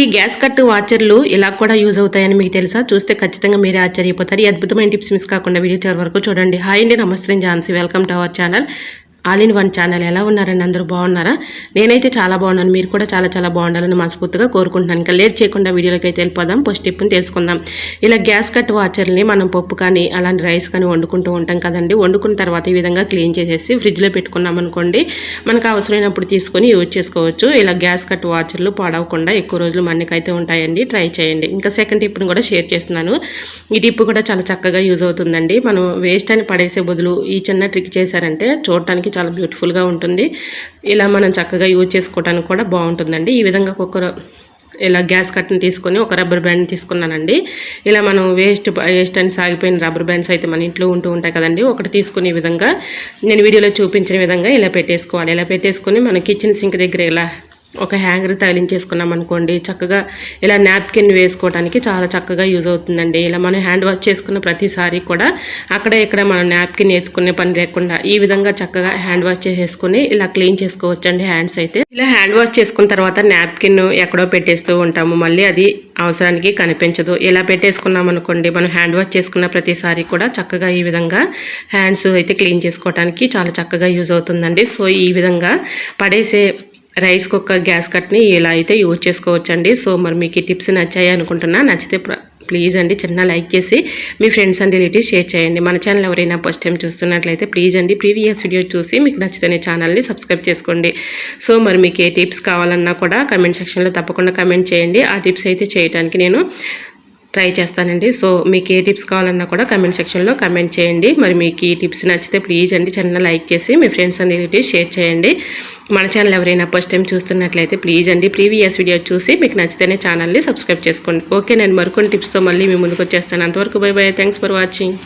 ఈ gas cut వాచర్లు ఇలా కూడా యూజ్ అవుతాయని మీకు తెలుసా? చూస్తే ఖచ్చితంగా మీరే ఆశ్చర్యపోతారు. ఈ అద్భుతమైన టిప్స్ మిస్ కాకుండా వీడియో చివరి వరకు చూడండి. హాయ్ అండి నమస్తే Jhansi. Welcome to our channel. All in one channel ఎలా ఉన్నారండి? అందరూ బాగున్నారా? నేనైతే చాలా బాగున్నాను. మీరు కూడా చాలా చాలా బాగుండాలని మనస్ఫూర్తిగా కోరుకుంటున్నాను. ఇంకా లేట్ చేయకుండా వీడియోలోకి అయితే వెళ్ళిపోదాం. ఫస్ట్ టిప్ని తెలుసుకుందాం. ఇలా గ్యాస్ కట్ వాచర్ని మనం పప్పు కానీ అలాంటి రైస్ కానీ వండుకుంటూ ఉంటాం కదండి. వండుకున్న తర్వాత ఈ విధంగా క్లీన్ చేసేసి ఫ్రిడ్జ్లో పెట్టుకున్నాం అనుకోండి మనకు అవసరమైనప్పుడు తీసుకొని యూజ్ చేసుకోవచ్చు. ఇలా గ్యాస్ కట్ వాచర్లు పాడవకుండా ఎక్కువ రోజులు మన్నికైతే ఉంటాయండి. ట్రై చేయండి. ఇంకా సెకండ్ టిప్ని కూడా షేర్ చేస్తున్నాను. ఈ టిప్ కూడా చాలా చక్కగా యూజ్ అవుతుందండి. మనం వేస్ట్ అని పడేసే బదులు ఈ చిన్న ట్రిక్ చేశారంటే చూడటానికి చాలా బ్యూటిఫుల్గా ఉంటుంది. ఇలా మనం చక్కగా యూజ్ చేసుకోవడానికి కూడా బాగుంటుందండి. ఈ విధంగా కుక్కర్ ఇలా గ్యాస్ కట్ని తీసుకొని ఒక రబ్బర్ బ్యాండ్ తీసుకున్నానండి. ఇలా మనం వేస్ట్ వేస్ట్ అని సాగిపోయిన రబ్బర్ బ్యాండ్స్ అయితే మన ఇంట్లో ఉంటూ ఉంటాయి కదండి. ఒకటి తీసుకునే విధంగా నేను వీడియోలో చూపించిన విధంగా ఇలా పెట్టేసుకోవాలి. ఇలా పెట్టేసుకొని మన కిచెన్ సింక్ దగ్గర ఇలా ఒక హ్యాంగర్ తగిలించేసుకున్నాం అనుకోండి చక్కగా ఇలా నాప్కిన్ వేసుకోవడానికి చాలా చక్కగా యూజ్ అవుతుందండి. ఇలా మనం హ్యాండ్ వాష్ చేసుకున్న ప్రతిసారి కూడా అక్కడ ఇక్కడ మనం నాప్కిన్ ఎత్తుకునే పని లేకుండా ఈ విధంగా చక్కగా హ్యాండ్ వాష్ చేసేసుకుని ఇలా క్లీన్ చేసుకోవచ్చండి హ్యాండ్స్ అయితే. ఇలా హ్యాండ్ వాష్ చేసుకున్న తర్వాత నాప్కిన్ ఎక్కడో పెట్టేస్తూ ఉంటాము. మళ్ళీ అది అవసరానికి కనిపించదు. ఇలా పెట్టేసుకున్నాం అనుకోండి మనం హ్యాండ్ వాష్ చేసుకున్న ప్రతిసారి కూడా చక్కగా ఈ విధంగా హ్యాండ్స్ అయితే క్లీన్ చేసుకోవడానికి చాలా చక్కగా యూజ్ అవుతుందండి. సో ఈ విధంగా పడేసే రైస్ కుక్కర్ గ్యాస్ కట్ని ఇలా అయితే యూజ్ చేసుకోవచ్చండి. సో మరి మీకు ఈ టిప్స్ నచ్చాయి అనుకుంటున్నా. నచ్చితే ప్లీజ్ అండి చిన్న లైక్ చేసి మీ ఫ్రెండ్స్ అండ్ రిలేటివ్స్ షేర్ చేయండి. మన ఛానల్ ఎవరైనా ఫస్ట్ టైం చూస్తున్నట్లయితే ప్లీజ్ అండి ప్రీవియస్ వీడియో చూసి మీకు నచ్చితే ఛానల్ని సబ్స్క్రైబ్ చేసుకోండి. సో మరి మీకు ఏ టిప్స్ కావాలన్నా కూడా కమెంట్ సెక్షన్లో తప్పకుండా కమెంట్ చేయండి. ఆ టిప్స్ అయితే చేయడానికి నేను ట్రై చేస్తానండి. సో మీకు ఏ టిప్స్ కావాలన్నా కూడా కమెంట్ సెక్షన్లో కమెంట్ చేయండి. మరి మీకు ఈ టిప్స్ నచ్చితే ప్లీజ్ అండి చిన్న లైక్ చేసి మీ ఫ్రెండ్స్ అండ్ రిలేటివ్స్ షేర్ చేయండి. మన ఛానల్ ఎవరైనా ఫస్ట్ టైం చూస్తున్నట్లయితే ప్లీజ్ అండి ప్రీవియస్ వీడియో చూసి మీకు నచ్చితేనే ఛానల్ని సబ్స్క్రైబ్ చేసుకోండి. ఓకే నేను మరికొన్ని టిప్స్తో మళ్ళీ మీ ముందుకు వచ్చేస్తాను. అంతవరకు bye bye thanks for watching.